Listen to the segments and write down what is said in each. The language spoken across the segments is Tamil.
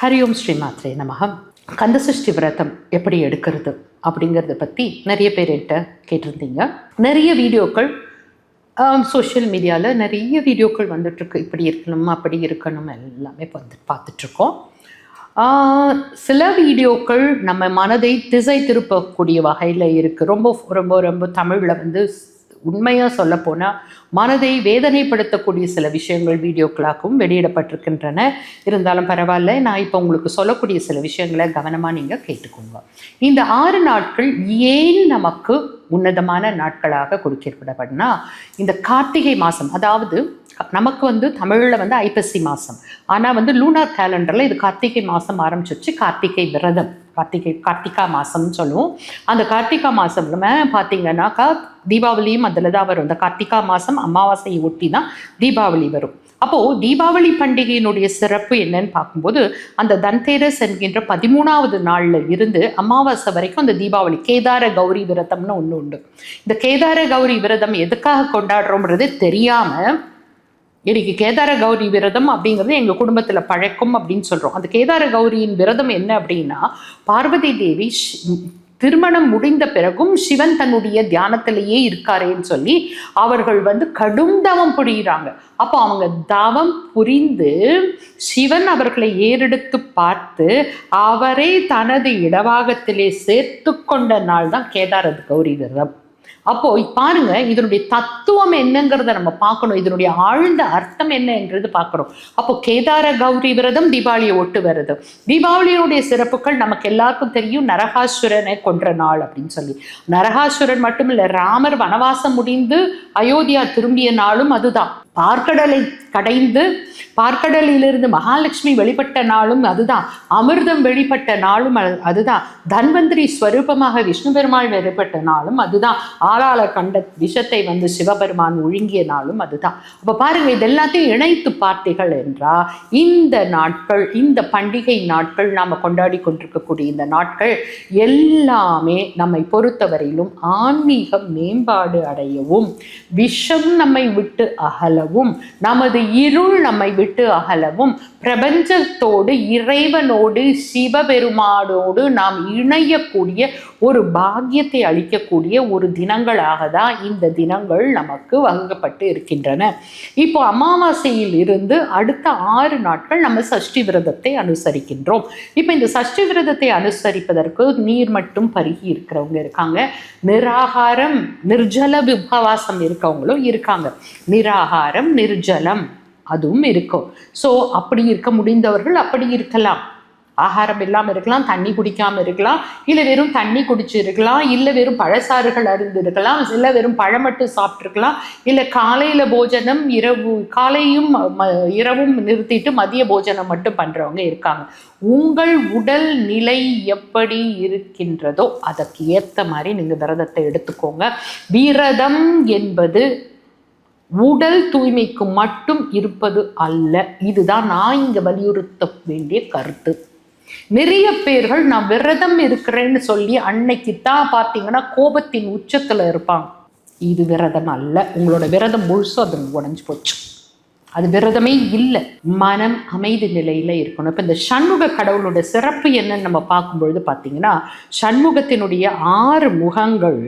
ஹரி ஓம் ஸ்ரீ மாத்ரே நமகம் கந்தசஷ்டி விரதம் எப்படி எடுக்கிறது அப்படிங்கிறத பற்றி நிறைய பேர் என்கிட்ட கேட்டிருந்தீங்க. நிறைய வீடியோக்கள் சோஷியல் மீடியாவில் நிறைய வீடியோக்கள் வந்துட்டுருக்கு. இப்படி இருக்கணும் அப்படி இருக்கணும் எல்லாமே வந்து பார்த்துட்ருக்கோம் சில வீடியோக்கள் நம்ம மனதை திசை திருப்பக்கூடிய வகையில் இருக்குது ரொம்ப ரொம்ப ரொம்ப தமிழில் வந்து உண்மையாக சொல்லப்போனால் மனதை வேதனைப்படுத்தக்கூடிய சில விஷயங்கள் வீடியோக்களாகவும் வெளியிடப்பட்டிருக்கின்றன. இருந்தாலும் பரவாயில்ல நான் இப்போ உங்களுக்கு சொல்லக்கூடிய சில விஷயங்களை கவனமாக நீங்கள் கேட்டுக்கோங்க. இந்த ஆறு நாட்கள் ஏன் நமக்கு உன்னதமான நாட்களாக கொடுக்கப்படப்படுனா இந்த கார்த்திகை மாதம் அதாவது நமக்கு வந்து தமிழில் வந்து ஐப்பசி மாதம் ஆனால் வந்து லூனார் கேலண்டரில் இது கார்த்திகை மாதம் ஆரம்பிச்சிச்சு கார்த்திகை விரதம். கார்த்திகை கார்த்திகா மாதம்னு சொல்லுவோம். அந்த கார்த்திகா மாதமுமே பார்த்தீங்கன்னாக்கா தீபாவளியும் அதில் தான் வரும். இந்த கார்த்திகா மாதம் அமாவாசையை ஒட்டி தான் தீபாவளி வரும். அப்போது தீபாவளி பண்டிகையினுடைய சிறப்பு என்னன்னு பார்க்கும்போது அந்த தன்தேரஸ் என்கின்ற பதிமூணாவது நாளில் இருந்து அமாவாசை வரைக்கும் அந்த தீபாவளி கேதார கௌரி விரதம்னு ஒன்று உண்டு. இந்த கேதார கௌரி விரதம் எதுக்காக கொண்டாடுறோம்ன்றது தெரியாமல் இன்னைக்கு கேதார கௌரி விரதம் அப்படிங்கிறது எங்கள் குடும்பத்தில் பழக்கம் அப்படின்னு சொல்கிறோம் அந்த கேதார கௌரியின் விரதம் என்ன அப்படின்னா பார்வதி தேவி திருமணம் முடிந்த பிறகும் சிவன் தன்னுடைய தியானத்திலேயே இருக்காரேன்னு சொல்லி அவர்கள் வந்து கடும் தவம் புரிகிறாங்க அப்போ அவங்க தவம் புரிந்து சிவன் அவர்களை ஏறெடுத்து பார்த்து அவரை தனது இடவாகத்திலே சேர்த்து கொண்ட நாள் தான் கேதாரது கௌரி விரதம். அப்போ பாருங்க இதனுடைய தத்துவம் என்னங்கிறத நம்ம பார்க்கணும். இதனுடைய ஆழ்ந்த அர்த்தம் என்ன என்றது பார்க்கணும் அப்போ கேதார கௌரி விரதம் தீபாவளியை ஒட்டு வருது தீபாவளியினுடைய சிறப்புகள் நமக்கு எல்லாருக்கும் தெரியும். நரகாசுரனை கொன்ற நாள் அப்படின்னு சொல்லி. நரகாசுரன் மட்டும் இல்லை ராமர் வனவாசம் முடிந்து அயோத்தியா திரும்பிய நாளும் அதுதான். பார்க்கடலை கடைந்து பார்க்கடலிலிருந்து மகாலட்சுமி வெளிப்பட்ட நாளும் அதுதான். அமிர்தம் வெளிப்பட்ட நாளும் அதுதான். தன்வந்திரி ஸ்வரூபமாக விஷ்ணு பெருமாள் வெளிப்பட்ட நாளும் அதுதான். ஆளாள கண்ட விஷத்தை வந்து சிவபெருமான் ஒழுங்கிய நாளும் அதுதான். அப்போ பாருங்கள் இது எல்லாத்தையும் இணைத்து பார்த்தீர்கள் என்றால் இந்த நாட்கள் இந்த பண்டிகை நாட்கள் நாம் கொண்டாடி கொண்டிருக்கக்கூடிய இந்த நாட்கள் எல்லாமே நம்மை பொறுத்தவரையிலும் ஆன்மீகம் மேம்பாடு அடையவும் விஷம் நம்மை விட்டு அகலவும் நமது இருள் நம்மை விட்டு அகலவும் பிரபஞ்சத்தோடு இறைவனோடு சிவபெருமானோடு நாம் இணையக்கூடிய ஒரு பாக்கியத்தை அளிக்கக்கூடிய ஒரு தினங்களாக தான் இந்த தினங்கள் நமக்கு வகுக்கப்பட்டு இருக்கின்றன. இப்போ அமாவாசையில் இருந்து அடுத்த ஆறு நாட்கள் நம்ம சஷ்டி விரதத்தை அனுசரிக்கின்றோம். இப்போ இந்த சஷ்டி விரதத்தை அனுசரிப்பதற்கு நீர் மட்டும் பருகி இருக்கிறவங்க இருக்காங்க. நிராகாரம் நிர்ஜல உபவாசம் இருக்கவங்களும் இருக்காங்க. நிராகாரம் நிர்ஜலம் அதுவும் இருக்கும். ஸோ அப்படி இருக்க முடிந்தவர்கள் அப்படி இருக்கலாம். ஆகாரம் இல்லாமல் இருக்கலாம் தண்ணி குடிக்காமல் இருக்கலாம் இல்லை வெறும் தண்ணி குடிச்சு இருக்கலாம் இல்லை வெறும் பழசாறுகள் அருந்திருக்கலாம் இல்லை வெறும் பழம் மட்டும் சாப்பிட்ருக்கலாம் இல்லை காலையில் போஜனம் இரவு காலையும் இரவும் நிறுத்திட்டு மதிய போஜனம் மட்டும் பண்ணுறவங்க இருக்காங்க. உங்கள் உடல் நிலை எப்படி இருக்கின்றதோ அதற்கு ஏற்ற மாதிரி நீங்கள் விரதத்தை எடுத்துக்கோங்க. விரதம் என்பது உடல் தூய்மைக்கு மட்டும் இருப்பது அல்ல இதுதான் நான் இங்கே வலியுறுத்த வேண்டிய கருத்து. நிறைய பேர்கள் நான் விரதம் இருக்கிறேன்னு சொல்லி அன்னைக்கு தான் பார்த்தீங்கன்னா கோபத்தின் உச்சத்தில் இருப்பாங்க. இது விரதம் அல்ல. உங்களோட விரதம் முழுசும் அது உடஞ்சி போச்சு. அது விரதமே இல்லை. மனம் அமைதி நிலையில் இருக்கணும். இப்போ இந்த சண்முக கடவுளோட சிறப்பு என்னன்னு நம்ம பார்க்கும்பொழுது பார்த்தீங்கன்னா சண்முகத்தினுடைய ஆறு முகங்கள்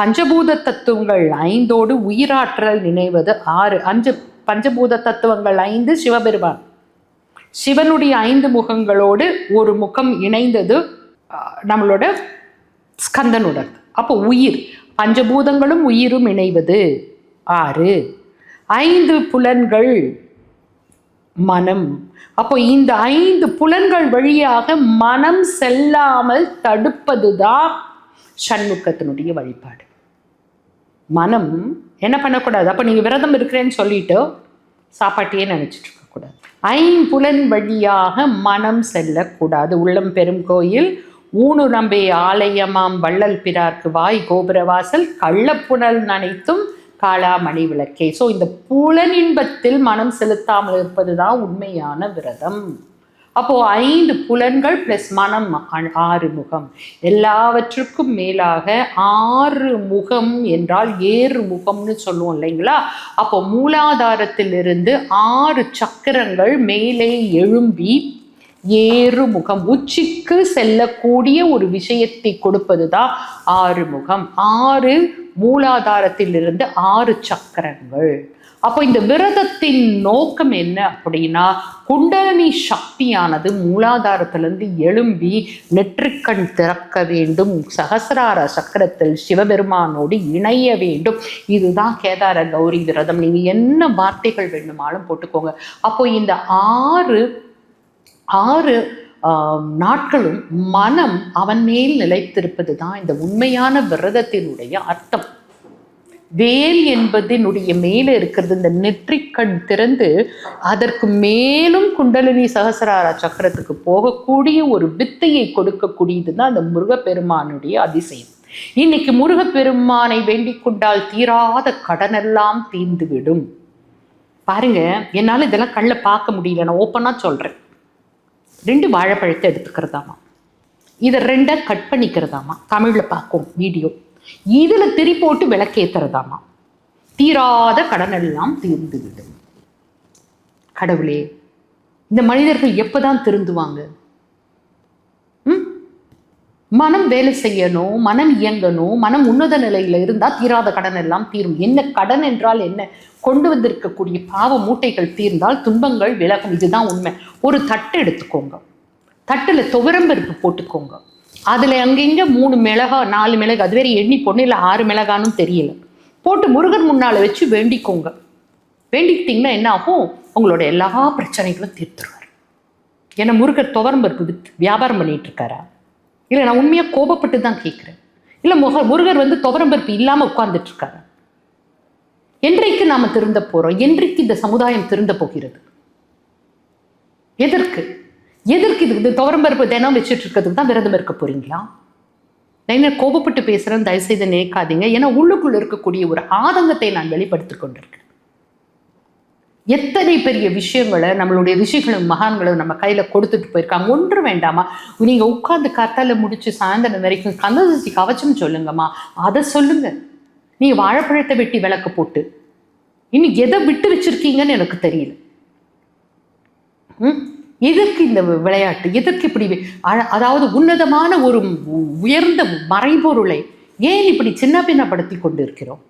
பஞ்சபூத தத்துவங்கள் ஐந்தோடு உயிராற்றல் நினைவது ஆறு. அஞ்சு பஞ்சபூத தத்துவங்கள் ஐந்து சிவபெருமான். சிவனுடைய ஐந்து முகங்களோடு ஒரு முகம் இணைந்தது நம்மளோட ஸ்கந்தனுடன். அப்போ உயிர் பஞ்சபூதங்களும் உயிரும் இணைவது. ஆறு ஐந்து புலன்கள் மனம். அப்போ இந்த ஐந்து புலன்கள் வழியாக மனம் செல்லாமல் தடுப்பதுதான் சண்முகத்தினுடைய வழிபாடு. மனம் என்ன பண்ணக்கூடாது? அப்போ நீங்கள் விரதம் இருக்கிறேன்னு சொல்லிட்டு சாப்பாட்டையே நினச்சிட்ருக்கோம் செல்லக்கூடாது ஐம்புலன் வழியாக மனம் செல்லக்கூடாது. உள்ளம் பெரும் கோயில் ஊனு நம்பே ஆலயமாம் வள்ளல் பிறார்க்கு வாய் கோபுரவாசல் கள்ளப்புணல் நனைத்தும் காளாமணி விளக்கே. ஸோ இந்த புலனின்பத்தில் மனம் செலுத்தாமல் இருப்பது தான் உண்மையான விரதம். அப்போது ஐந்து புலன்கள் ப்ளஸ் மனம் ஆறு முகம் எல்லாவற்றுக்கும் மேலாக ஆறு முகம் என்றால் ஏறு முகம்னு சொல்லுவோம் இல்லைங்களா? அப்போ மூலாதாரத்திலிருந்து ஆறு சக்கரங்கள் மேலே எழும்பி ஏறுமுகம். உச்சிக்கு செல்லக்கூடிய ஒரு விஷயத்தை கொடுப்பது தான் ஆறுமுகம். ஆறு மூலாதாரத்திலிருந்து ஆறு சக்கரங்கள். அப்போ இந்த விரதத்தின் நோக்கம் என்ன அப்படின்னா குண்டலினி சக்தியானது மூலாதாரத்திலிருந்து எழும்பி நெற்றிக்கண் திறக்க வேண்டும் சகசிரார சக்கரத்தில் சிவபெருமானோடு இணைய வேண்டும். இதுதான் கேதார கௌரி விரதம். நீங்கள் என்ன வார்த்தைகள் வேண்டுமாலும் போட்டுக்கோங்க. அப்போ இந்த ஆறு ஆறு நாட்களும் மனம் அவன் மேல் நிலைத்திருப்பது தான் இந்த உண்மையான விரதத்தினுடைய அர்த்தம். வேல் என்பதனுடைய மேலே இருக்கிறது இந்த நெற்றிக்கண் திறந்து அதற்கு மேலும் குண்டலினி சகசரார சக்கரத்துக்கு போகக்கூடிய ஒரு வித்தையை கொடுக்கக்கூடியது தான் அந்த முருகப்பெருமானுடைய அதிசயம். இன்னைக்கு முருகப்பெருமானை வேண்டிக் கொண்டால் தீராத கடனெல்லாம் தீர்ந்துவிடும். பாருங்க என்னால் இதெல்லாம் கண்ணில் பார்க்க முடியல நான் ஓப்பனாக சொல்கிறேன் ரெண்டு வாழைப்பழத்தை எடுத்துக்கிறதாமா? இதை ரெண்டை கட் பண்ணிக்கிறதாமா? தமிழில் பார்க்கும் வீடியோ இதில் திரி போட்டு விளக்கேத்துறதாமா? தீராத கடனெல்லாம் தீர்ந்து விடும். கடவுளே இந்த மனிதர்கள் எப்பதான் திருந்துவாங்க? மனம் வேலை செய்யணும் மனம் இயங்கணும் மனம் உன்னத நிலையில இருந்தா தீராத கடன் எல்லாம் தீரும். என்ன கடன் என்றால் என்ன? கொண்டு வந்திருக்கக்கூடிய பாவ மூட்டைகள் தீர்ந்தால் துன்பங்கள் விலகும். இதுதான் உண்மை. ஒரு தட்டு எடுத்துக்கோங்க. தட்டுல துவரம்பருப்பு போட்டுக்கோங்க. அதில் அங்கங்க மூணு மிளகா நாலு மிளகு அது வேறு எண்ணி பொண்ணு இல்லை ஆறு மிளகான்னு தெரியல. போட்டு முருகன் முன்னால் வச்சு வேண்டிக்கோங்க. வேண்டிக்கிட்டிங்கன்னா என்ன ஆகும்? உங்களோட எல்லா பிரச்சனைகளும் தீர்த்துருவார். ஏன்னா முருகர் துவரம்பருப்பு வித்து வியாபாரம் பண்ணிகிட்ருக்காரா இருக்காரா? இல்லை நான் உண்மையாக கோபப்பட்டு தான் கேட்குறேன் இல்லை முக முருகர் வந்து துவரம்பருப்பு இல்லாமல் உட்கார்ந்துட்டுருக்காரு என்றைக்கு நாம் திருந்த போகிறோம் என்றைக்கு இந்த சமுதாயம் திருந்த போகிறது? எதற்கு? எதற்கு இது? இந்த துவரம்பருப்பு தினம் வச்சுட்டு இருக்கிறதுக்கு தான் விரதம் இருக்க போறீங்களா? நான் என்ன கோபப்பட்டு பேசுறேன் தயவுசெய்து நினைக்காதீங்க. ஏன்னா உள்ளுக்குள்ள இருக்கக்கூடிய ஒரு ஆதங்கத்தை நான் வெளிப்படுத்திக் கொண்டிருக்கேன் எத்தனை பெரிய விஷயங்களை நம்மளுடைய ரிஷிகளும் மகான்களும் நம்ம கையில கொடுத்துட்டு போயிருக்காங்க. ஒன்று வேண்டாமா? நீங்க உட்கார்ந்து கத்தால முடிச்சு சாயந்தரம் வரைக்கும் கந்தசஷ்டி கவச்சம் சொல்லுங்கம்மா. அதை சொல்லுங்க. நீ வாழைப்பழத்தை வெட்டி விளக்கு போட்டு. இன்னும் எதை விட்டு வச்சிருக்கீங்கன்னு எனக்கு தெரியல. ம்? எதற்கு இந்த விளையாட்டு? எதற்கு இப்படி அழ- அதாவது உன்னதமான ஒரு உயர்ந்த மறைபொருளை ஏன் இப்படி சின்ன பின்னப்படுத்தி கொண்டிருக்கிறோம்?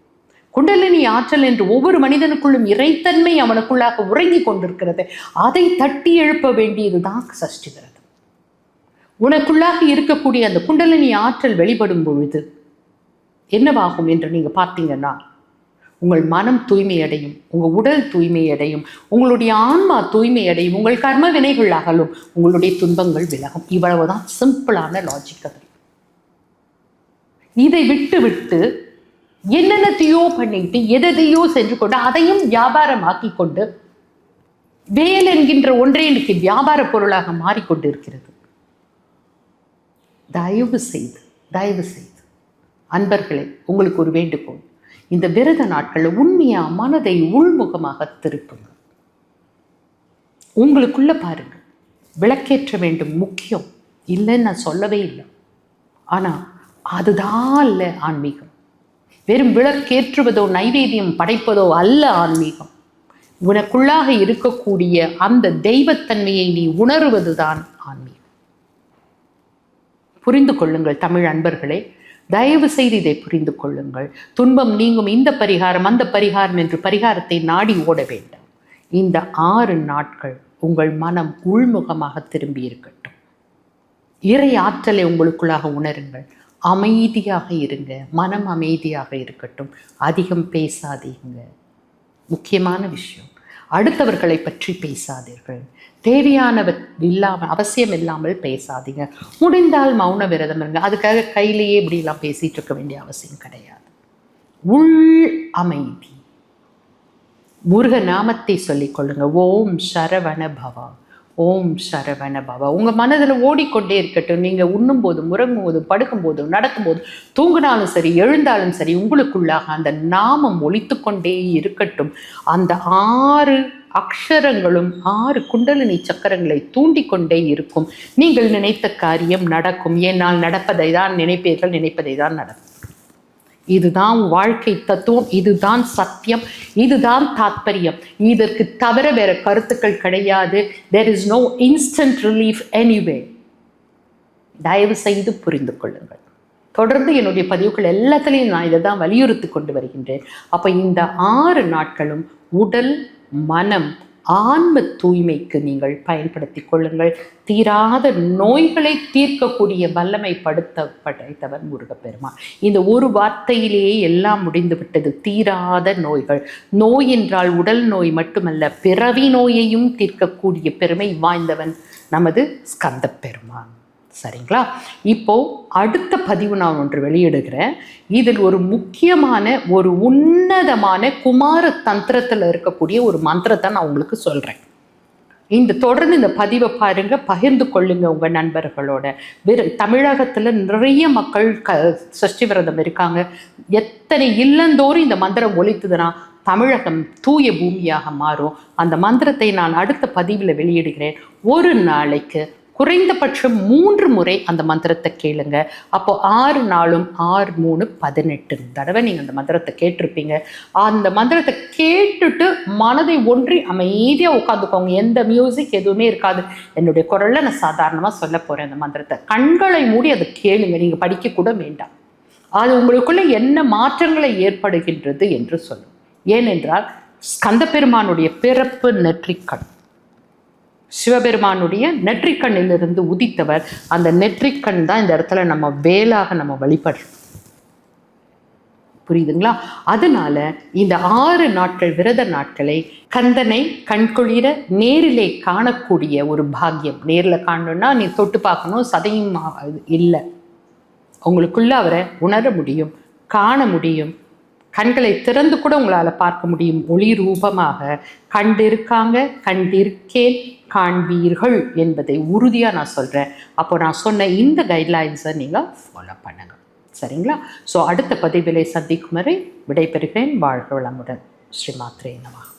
குண்டலினி ஆற்றல் என்று ஒவ்வொரு மனிதனுக்குள்ளும் இறைத்தன்மை அவனுக்குள்ளாக உறங்கி கொண்டிருக்கிறது. அதை தட்டி எழுப்ப வேண்டியதுதான் சஷ்டி விரதம் உனக்குள்ளாக இருக்கக்கூடிய அந்த குண்டலினி ஆற்றல் வெளிப்படும் பொழுது என்னவாகும் என்று நீங்கள் பார்த்தீங்கன்னா உங்கள் மனம் தூய்மை அடையும் உங்கள் உடல் தூய்மை அடையும் உங்களுடைய ஆன்மா தூய்மை அடையும் உங்கள் கர்ம வினைகள் அகலும் உங்களுடைய துன்பங்கள் விலகும். இவ்வளவுதான் சிம்பிளான லாஜிக் அது இதை விட்டு விட்டு என்னென்னத்தையோ பண்ணிட்டு எதையோ சென்று கொண்டு அதையும் வியாபாரமாக்கி கொண்டு வேல் என்கின்ற ஒன்றே இன்னைக்கு வியாபார பொருளாக மாறிக்கொண்டு இருக்கிறது தயவு செய்து தயவு செய்து அன்பர்களே உங்களுக்கு ஒரு வேண்டுகோள். இந்த விரத நாட்களில் உண்மையா மனதை உள்முகமாக திருப்புங்க. உங்களுக்குள்ள பாருங்க. விளக்கேற்ற வேண்டும் முக்கியம். இல்லைன்னு நான் சொல்லவே இல்லை. ஆனா அதுதான் இல்லை ஆன்மீகம். வெறும் விளக்கேற்றுவதோ நைவேத்தியம் படைப்பதோ அல்ல ஆன்மீகம். உனக்குள்ளாக இருக்கக்கூடிய அந்த தெய்வத்தன்மையை நீ உணருவதுதான் ஆன்மீகம். புரிந்து கொள்ளுங்கள் தமிழ் அன்பர்களே. தயவு செய்து இதை புரிந்து கொள்ளுங்கள். துன்பம் நீங்கும் இந்த பரிகாரம் அந்த பரிகாரம் என்று பரிகாரத்தை நாடி ஓட வேண்டாம். இந்த ஆறு நாட்கள் உங்கள் மனம் உள்முகமாக திரும்பி இருக்கட்டும் இறை ஆற்றலை உங்களுக்குள்ளாக உணருங்கள். அமைதியாக இருங்க. மனம் அமைதியாக இருக்கட்டும். அதிகம் பேசாதீங்க. முக்கியமான விஷயம். அடுத்தவர்களை பற்றி பேசாதீர்கள். தேவையானவ இல்லாமல் அவசியம் இல்லாமல் பேசாதீங்க. முடிந்தால் மௌன விரதம் இருங்க. அதுக்காக கையிலேயே இப்படிலாம் பேசிகிட்டு இருக்க வேண்டிய அவசியம் கிடையாது. உள் அமைதி. முருக நாமத்தை சொல்லிக் கொள்ளுங்கள் ஓம் சரவண பவா ஓம் சரவண பாபா உங்கள் மனதில் ஓடிக்கொண்டே இருக்கட்டும். நீங்கள் உண்ணும் போதும் படுக்கும்போது நடக்கும்போது தூங்கினாலும் சரி எழுந்தாலும் சரி உங்களுக்குள்ளாக அந்த நாமம் ஒழித்து கொண்டே இருக்கட்டும். அந்த ஆறு அக்ஷரங்களும் ஆறு குண்டலினி சக்கரங்களை தூண்டிக்கொண்டே இருக்கும். நீங்கள் நினைத்த காரியம் நடக்கும். ஏனால் நடப்பதை தான் நினைப்பீர்கள் நினைப்பதை தான் நடக்கும். இதுதான் வாழ்க்கை தத்துவம் இதுதான் சத்தியம் இதுதான் தாத்பரியம். இதற்கு தவிர வேற கருத்துக்கள் கிடையாது. There is no instant relief anyway தயவு செய்து புரிந்து கொள்ளுங்கள். தொடர்ந்து என்னுடைய பதிவுகள் எல்லாத்துலேயும் நான் இதை தான் வலியுறுத்தி கொண்டு வருகின்றேன். அப்போ இந்த ஆறு நாட்களும் உடல் மனம் ஆன்ம தூய்மைக்கு நீங்கள் பயன்படுத்தி கொள்ளுங்கள். தீராத நோய்களை தீர்க்கக்கூடிய வல்லமை படுத்த படைத்தவர் முருகப்பெருமான். இந்த ஒரு வார்த்தையிலேயே எல்லாம் முடிந்துவிட்டது தீராத நோய்கள். நோய் என்றால் உடல் நோய் மட்டுமல்ல பிறவி நோயையும் தீர்க்கக்கூடிய பெருமை வாய்ந்தவன் நமது ஸ்கந்த பெருமான். சரிங்களா? இப்போ அடுத்த பதிவு நான் ஒன்று வெளியிடுகிறேன். இதில் ஒரு முக்கியமான ஒரு உன்னதமான குமார தந்திரத்தில் இருக்கக்கூடிய ஒரு மந்திரத்தை நான் உங்களுக்கு சொல்கிறேன் இந்த தொடர்ந்து இந்த பதிவை பாருங்க பகிர்ந்து கொள்ளுங்க உங்க நண்பர்களோட. வெறு தமிழகத்துல நிறைய மக்கள் க சஷ்டி விரதம் இருக்காங்க. எத்தனை இல்லந்தோறும் இந்த மந்திரம் ஒழித்துதுன்னா தமிழகம் தூய பூமியாக மாறும். அந்த மந்திரத்தை நான் அடுத்த பதிவில் வெளியிடுகிறேன். ஒரு நாளைக்கு குறைந்தபட்சம் மூன்று முறை அந்த மந்திரத்தை கேளுங்க. அப்போ ஆறு நாளும் ஆறு மூணு பதினெட்டு தடவை நீங்கள் அந்த மந்திரத்தை கேட்டிருப்பீங்க. அந்த மந்திரத்தை கேட்டுட்டு மனதை ஒன்றி அமைதியாக உட்காந்துக்கோங்க. எந்த மியூசிக் எதுவுமே இருக்காது. என்னுடைய குரலில் நான் சாதாரணமாக சொல்ல போகிறேன் அந்த மந்திரத்தை. கண்களை மூடி அதை கேளுங்க. நீங்கள் படிக்க கூட வேண்டாம். அது உங்களுக்குள்ள என்ன மாற்றங்களை ஏற்படுகின்றது என்று சொல்லும். ஏனென்றால் ஸ்கந்த பெருமானுடைய பிறப்பு நெற்றிக்கண். சிவபெருமானுடைய நெற்றிக்கண்ணிலிருந்து உதித்தவர். அந்த நெற்றிக்கண் தான் இந்த இடத்துல நம்ம வேலாக நம்ம வழிபடுறோம். புரியுதுங்களா? அதனால இந்த ஆறு நாட்கள் விரத நாட்களை கந்தனை கண்குளிர நேரிலே காணக்கூடிய ஒரு பாக்கியம். நேரில் காணணும்னா நீ தொட்டு பார்க்கணும் சதையும் இல்லை. உங்களுக்குள்ள அவரை உணர முடியும் காண முடியும். கண்களை திறந்து கூட உங்களால் பார்க்க முடியும். ஒளி ரூபமாக கண்டிருக்காங்க கண்டிருக்கேன் காண்பீர்கள் என்பதை உறுதியாக நான் சொல்கிறேன் அப்போ நான் சொன்ன இந்த கைட்லைன்ஸை நீங்கள் ஃபாலோ பண்ணுங்க. சரிங்களா? ஸோ அடுத்த பதிவிலை சந்திக்கும் வரை விடைபெறுகிறேன். வாழ்க வளமுடன். ஸ்ரீ மாத்ரே நமகா